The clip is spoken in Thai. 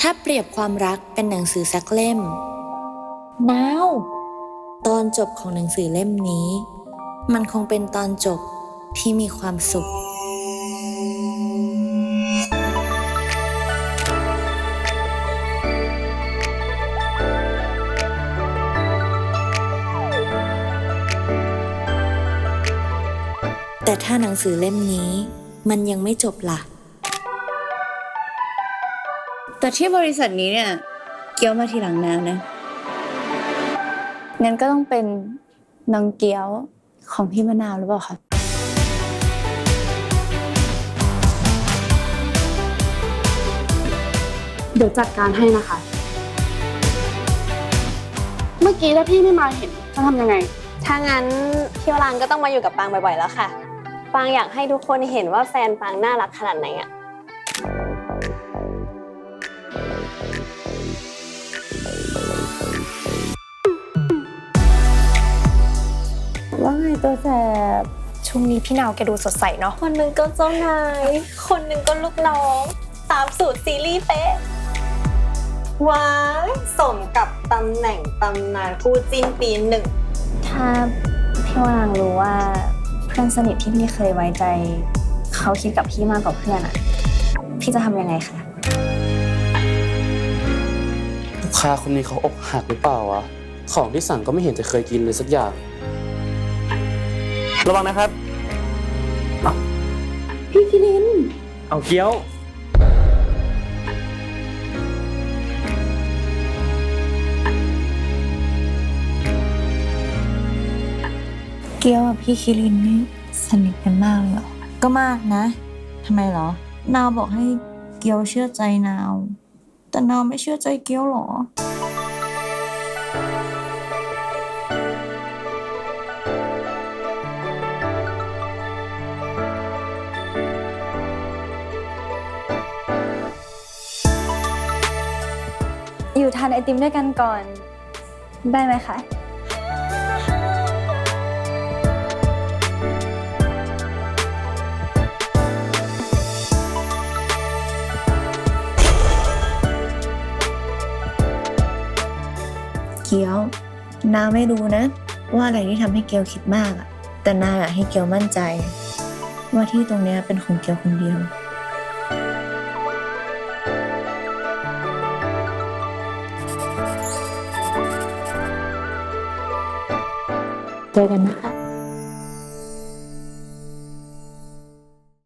ถ้าเปรียบความรักเป็นหนังสือสักเล่มนาวตอนจบของหนังสือเล่มนี้ มันคงเป็นตอนจบที่มีความสุข แต่ถ้าหนังสือเล่มนี้ มันยังไม่จบล่ะ แต่ที่บริษัทนี้เนี่ย เกียวมาทีหลังนาวนะ งั้นก็ต้องเป็นนางเกียวของพี่มะนาวหรือเปล่าคะเดี๋ยวจัดการให้นะคะ เมื่อกี้ถ้าพี่ไม่มาเห็นจะทำยังไง ถ้างั้นพี่วรางก็ต้องมาอยู่กับปางบ่อยๆแล้วค่ะ ปางอยากให้ทุกคนเห็นว่าแฟนปางน่ารักขนาดไหนอะว่าไงตัวแสบช่วงนี้พี่นาวแกดูสดใสเนาะ คนหนึ่งก็เจ้านาย คนหนึ่งก็ลูกน้อง ตามสูตรซีรีส์เป๊ะ ว้ายสมกับตำแหน่งตำนานคู่จิ้นปีหนึ่ง ถ้าพี่วางรู้ว่าเพื่อนสนิทที่พี่เคยไว้ใจ เขาคิดกับพี่มากกว่าเพื่อนอะพี่จะทำยังไงคะลูกค้าคนนี้เขาอกหักหรือเปล่าวะ ของที่สั่งก็ไม่เห็นจะเคยกินเลยสักอย่าง ระวังนะครับ พี่คิริน เอาเกี๊ยว เกียวกับพี่คิรินนี่สนิทกันมากเลยเหรอ ก็มากนะ ทำไมเหรอ นาวบอกให้เกียวเชื่อใจนาว แต่นาวไม่เชื่อใจเกียวเหรอ อยู่ทานไอติมด้วยกันก่อน ได้ไหมคะ กียวนาไม่รู้นะ ว่าอะไรที่ทำให้เกียวคิดมากอะแต่นาอยากให้เกียวมั่นใจ ว่าที่ตรงเนี้ยเป็นของเกียวคนเดียว เจอกันนะคะ